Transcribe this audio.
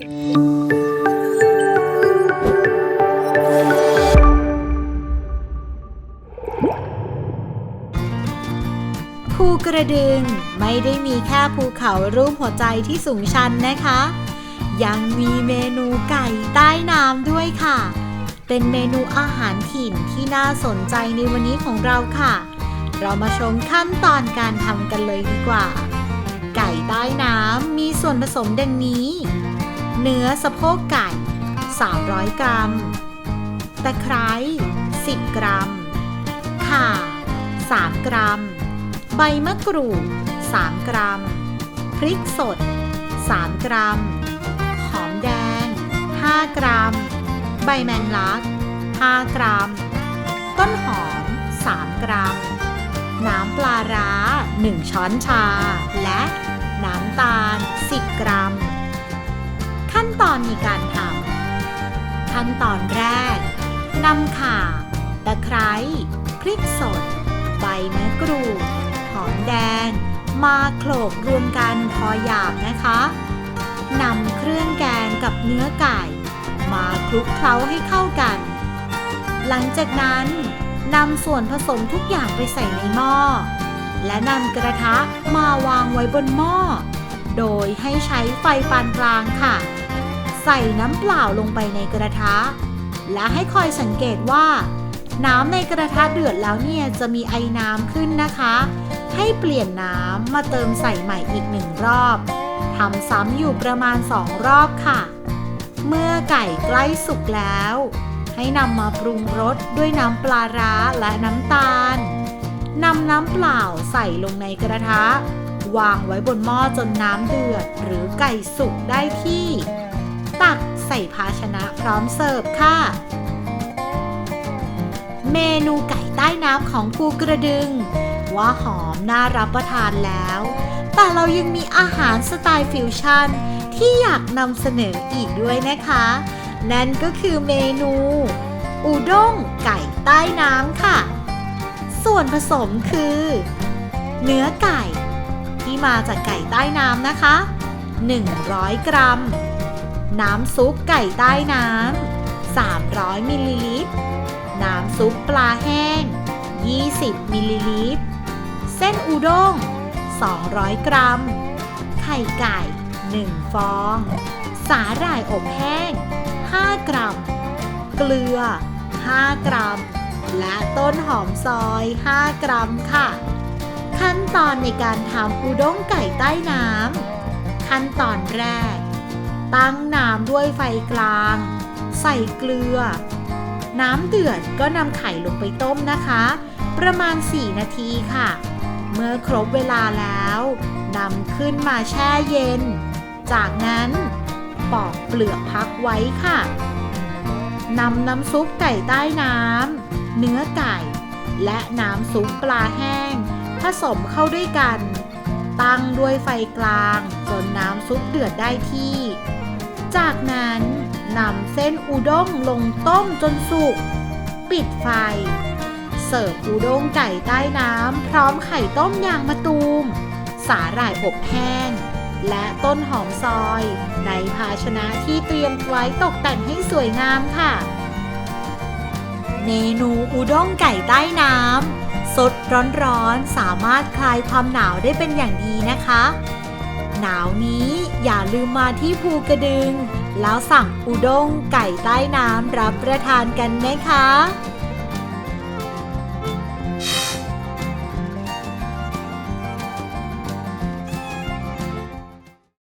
ภูกระดึงไม่ได้มีแค่ภูเขารูปหัวใจที่สูงชันนะคะ ยังมีเมนูไก่ใต้น้ำด้วยค่ะ เป็นเมนูอาหารถิ่นที่น่าสนใจในวันนี้ของเราค่ะ เรามาชมขั้นตอนการทำกันเลยดีกว่า ไก่ใต้น้ำมีส่วนผสมดังนี้ เนื้อสะโพกไก่ 300 กรัม ตะไคร้ 10 กรัม ข่า 3 กรัม ใบมะกรูด 3 กรัม พริกสด 3 กรัม หอมแดง 5 กรัม ใบแมงลัก 5 กรัม ต้นหอม 3 กรัม น้ำปลาร้า 1 ช้อนชา และน้ำตาล 10 กรัม ตอนในการทำขั้นตอนแรกนำข่าตะไคร้พริกสด ใบมะกรูดหอมแดง มาโขลกรวมกันพอหยาบนะคะนำเครื่องแกงกับเนื้อไก่ มาคลุกเคล้าให้เข้ากัน หลังจากนั้นนำส่วนผสมทุกอย่างไปใส่ในหม้อ และนำกระทะมาวางไว้บนหม้อ โดยให้ใช้ไฟปานกลางค่ะ ใส่น้ำเปล่าลงไปในกระทะ และให้คอยสังเกตว่า น้ำในกระทะเดือดแล้วเนี่ยจะมีไอน้ำขึ้นนะคะ ให้เปลี่ยนน้ำมาเติมใส่ใหม่อีกหนึ่งรอบทำซ้ำอยู่ประมาณสองรอบค่ะ เมื่อไก่ใกล้สุกแล้ว ให้นำมาปรุงรสด้วยน้ำปลาร้าและน้ำตาลนำน้ำเปล่าใส่ลงในกระทะ วางไว้บนหม้อจนน้ำเดือด หรือไก่สุกได้ที่ ตักใส่ภาชนะพร้อมเสิร์ฟค่ะ เมนูไก่ใต้น้ำของภูกระดึง ว่าหอมน่ารับประทานแล้ว แต่เรายังมีอาหารสไตล์ฟิวชั่น ที่อยากนำเสนออีกด้วยนะคะ นั่นก็คือเมนู อุด้งไก่ใต้น้ำค่ะ ส่วนผสมคือ เนื้อไก่ ที่มาจากไก่ใต้น้ำนะคะ 100 กรัม น้ำซุปไก่ใต้น้ำ 300 มิลลิลิตร น้ำซุปปลาแห้ง 20 มิลลิลิตร เส้นอุด้ง 200 กรัม ไข่ไก่ 1 ฟอง สาหร่ายอบแห้ง 5 กรัม เกลือ 5 กรัม และต้นหอมซอย 5 กรัมค่ะ ขั้นตอนในการทำอุด้งไก่ใต้น้ำ ขั้นตอนแรก ตั้งน้ำด้วยไฟกลาง ใส่เกลือ น้ำเดือดก็นำไข่ลงไปต้มนะคะ ประมาณ 4 นาทีค่ะ เมื่อครบเวลาแล้วนำขึ้นมาแช่เย็น จากนั้นปอกเปลือกพักไว้ค่ะนำน้ำซุปไก่ใต้น้ำเนื้อไก่ และน้ำซุปปลาแห้ง ผสมเข้าด้วยกัน ตั้งด้วยไฟกลาง จนน้ำซุปเดือดได้ที่ จากนั้นนำเส้นอุด้งลงต้มจนสุก ปิดไฟ เสิร์ฟอุด้งไก่ใต้น้ำพร้อมไข่ต้มยางมะตูม สาหร่ายอบแห้ง และต้นหอมซอย ในภาชนะที่เตรียมไว้ตกแต่งให้สวยงามค่ะ เมนูอุด้งไก่ใต้น้ำสดร้อนๆสามารถคลายความหนาวได้เป็นอย่างดีนะคะ หนาวนี้ อย่าลืมมาที่ภูกระดึง แล้วสั่งอุด้งไก่ใต้น้ำรับประทานกันนะคะ